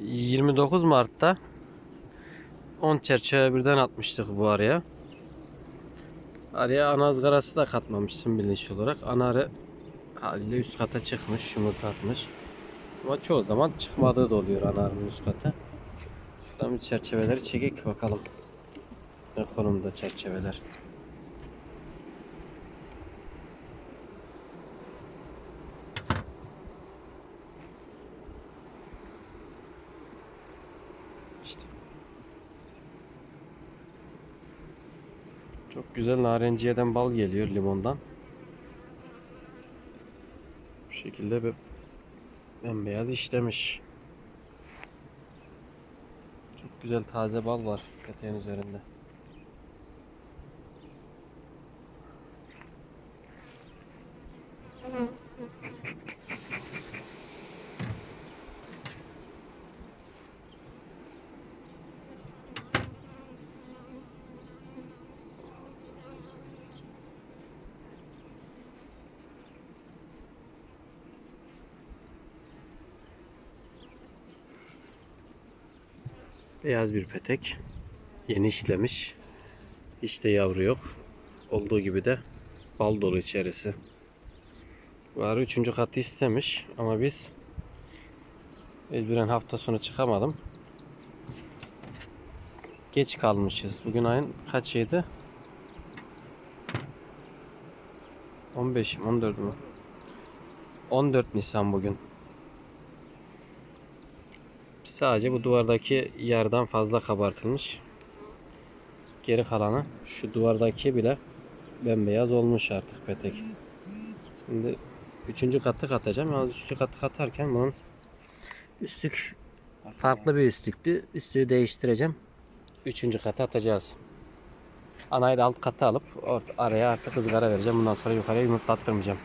29 Mart'ta 10 çerçeve birden atmıştık bu araya. Araya ana ızgarası da katmamışsın bilinçli olarak. Ana arı haliyle üst kata çıkmış, yumurta atmış. Ama çoğu zaman çıkmadığı da oluyor ana arının üst kata. Şuradan bir çerçeveleri çekek bakalım. Ne konumda çerçeveler. İşte. Çok güzel narenciyeden bal geliyor limondan. Bu şekilde bir bembeyaz işlemiş. Çok güzel taze bal var peteğin üzerinde. Beyaz bir petek. Yeni işlemiş. Hiç de yavru yok. Olduğu gibi de bal dolu içerisi. Arı üçüncü katı istemiş ama biz mecburen hafta sonu çıkamadım. Geç kalmışız. Bugün ayın kaçıydı? 15 mi 14 mü? 14 Nisan bugün. Sadece bu duvardaki yerden fazla kabartılmış. Geri kalanı şu duvardaki bile bembeyaz olmuş artık petek. Şimdi üçüncü katı katacağım. Yalnız üçüncü katı katarken bunun üstlük farklı bir üstlüktü. Üstlüğü değiştireceğim. Üçüncü katı atacağız. Anayı alt katı alıp or- araya artık ızgara vereceğim. Bundan sonra yukarıya yumurtlattırmayacağım.